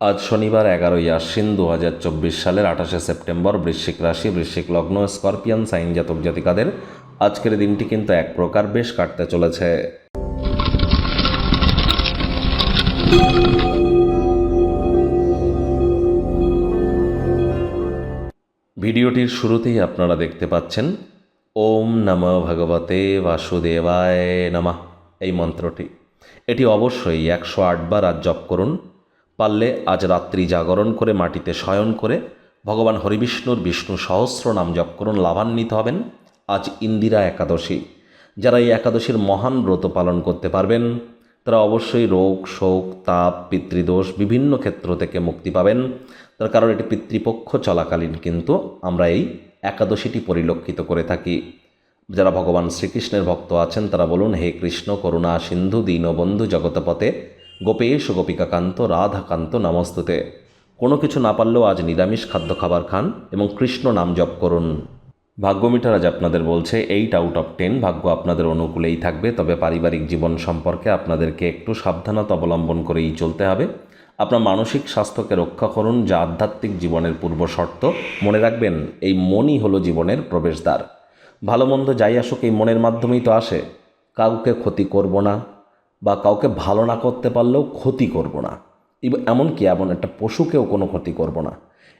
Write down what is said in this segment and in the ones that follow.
আজ শনিবার এগারোই আশ্বিন দু হাজার চব্বিশ সালের আঠাশে সেপ্টেম্বর বৃশ্চিক রাশি, বৃশ্চিক লগ্ন, স্করপিয়ান, সাইন জাতক জাতিকাদের আজকের দিনটি কিন্তু এক প্রকার বেশ কাটতে চলেছে। ভিডিওটির শুরুতেই আপনারা দেখতে পাচ্ছেন, ওম নম ভগবতে বাসুদেবায় নমঃ, এই মন্ত্রটি। এটি অবশ্যই একশো আটবার আজ জপ করুন পারলে আজ রাত্রি জাগরণ করে মাটিতে শয়ন করে ভগবান হরিবিষ্ণুর বিষ্ণু সহস্র নাম জপ করুন, লাভান্বিত হবেন। আজ ইন্দিরা একাদশী। যারা এই একাদশীর মহান ব্রত পালন করতে পারবেন, তারা অবশ্যই রোগ, শোক, তাপ, পিতৃদোষ বিভিন্ন ক্ষেত্র থেকে মুক্তি পাবেন। তার কারণ এটি পিতৃপক্ষ চলাকালীন, কিন্তু আমরা এই একাদশীটি পরিলক্ষিত করে থাকি। যারা ভগবান শ্রীকৃষ্ণের ভক্ত আছেন, তারা বলুন, হে কৃষ্ণ, করুণা, সিন্ধু, দীনবন্ধু জগতপথে গোপেশ, গোপিকাকান্ত, রাধাকান্ত নমস্তুতে। কোনো কিছু না পারলেও আজ নিরামিষ খাদ্য খাবার খান এবং কৃষ্ণ নাম জপ করুন। ভাগ্য ভাগ্যমিটার আজ আপনাদের বলছে এইট আউট অফ টেন ভাগ্য আপনাদের অনুকূলেই থাকবে, তবে পারিবারিক জীবন সম্পর্কে আপনাদেরকে একটু সাবধানতা অবলম্বন করেই চলতে হবে। আপনার মানসিক স্বাস্থ্যকে রক্ষা করুন, যা আধ্যাত্মিক জীবনের পূর্ব শর্ত। মনে রাখবেন, এই মনই হলো জীবনের প্রবেশদ্বার। ভালো মন্দ যাই আসুক, এই মনের মাধ্যমেই তো আসে। কাউকে ক্ষতি করব না। বা কাউকে ভালো না করতে পারলেও ক্ষতি করব না। এমনকি এমন একটা পশুকেও কোনো ক্ষতি করব না।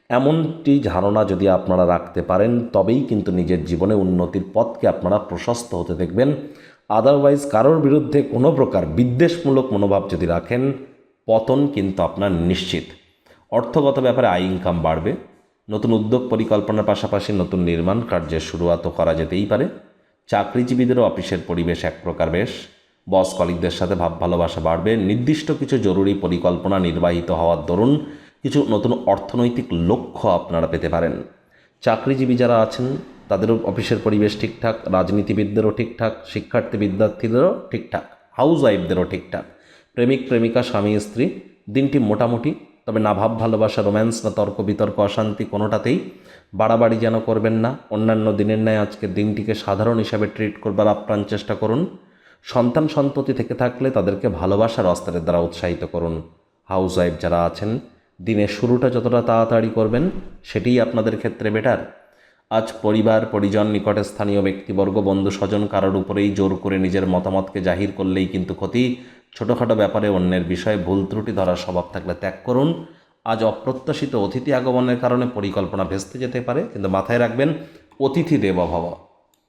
এমনটি ধারণা যদি আপনারা রাখতে পারেন, তবেই কিন্তু নিজের জীবনে উন্নতির পথকে আপনারা প্রশস্ত হতে দেখবেন। আদারওয়াইজ কারোর বিরুদ্ধে কোনো প্রকার বিদ্বেষমূলক মনোভাব যদি রাখেন, পতন কিন্তু আপনার নিশ্চিত। অর্থগত ব্যাপারে আয় ইনকাম বাড়বে। নতুন উদ্যোগ পরিকল্পনার পাশাপাশি নতুন নির্মাণ কার্যের শুরুয়াতও করা যেতেই পারে। চাকরিজীবীদেরও অফিসের পরিবেশ এক প্রকার বেশ। বস কলিকদের সাথে ভাব ভালোবাসা বাড়বে। নির্দিষ্ট কিছু জরুরি পরিকল্পনা নির্বাহিত হওয়ার দরুন কিছু নতুন অর্থনৈতিক লক্ষ্য আপনারা পেতে পারেন। চাকরিজীবী যারা আছেন, তাদেরও অফিসের পরিবেশ ঠিকঠাক, রাজনীতিবিদদেরও ঠিকঠাক শিক্ষার্থী বিদ্যার্থীদেরও ঠিকঠাক হাউস ওয়াইফদেরও ঠিকঠাক। প্রেমিক, প্রেমিকা, স্বামী, স্ত্রী, দিনটি মোটামুটি, তবে না ভাব ভালোবাসা, রোম্যান্স, না তর্ক বিতর্ক, অশান্তি কোনোটাতেই বাড়াবাড়ি যেন করবেন না। অন্যান্য দিনের ন্যায় আজকের দিনটিকে সাধারণ হিসাবে ট্রিট করবার আপ্রাণ চেষ্টা করুন। সন্তান সন্ততি থেকে থাকলে তাদেরকে ভালোবাসার অস্ত্রের দ্বারা উৎসাহিত করুন। হাউস ওয়াইফ যারা আছেন, দিনের শুরুটা যতটা তাড়াতাড়ি করবেন, সেটিই আপনাদের ক্ষেত্রে বেটার। আজ পরিবার, পরিজন, নিকটে স্থানীয় ব্যক্তিবর্গ, বন্ধু, স্বজন কারোর উপরেই জোর করে নিজের মতামতকে জাহির করলেই কিন্তু ক্ষতি। ছোটোখাটো ব্যাপারে অন্যের বিষয়ে ভুল ত্রুটি ধরার স্বভাব থাকলে ত্যাগ করুন। আজ অপ্রত্যাশিত অতিথি আগমনের কারণে পরিকল্পনা ভেস্তে যেতে পারে, কিন্তু মাথায় রাখবেন, অতিথি দেব ভব।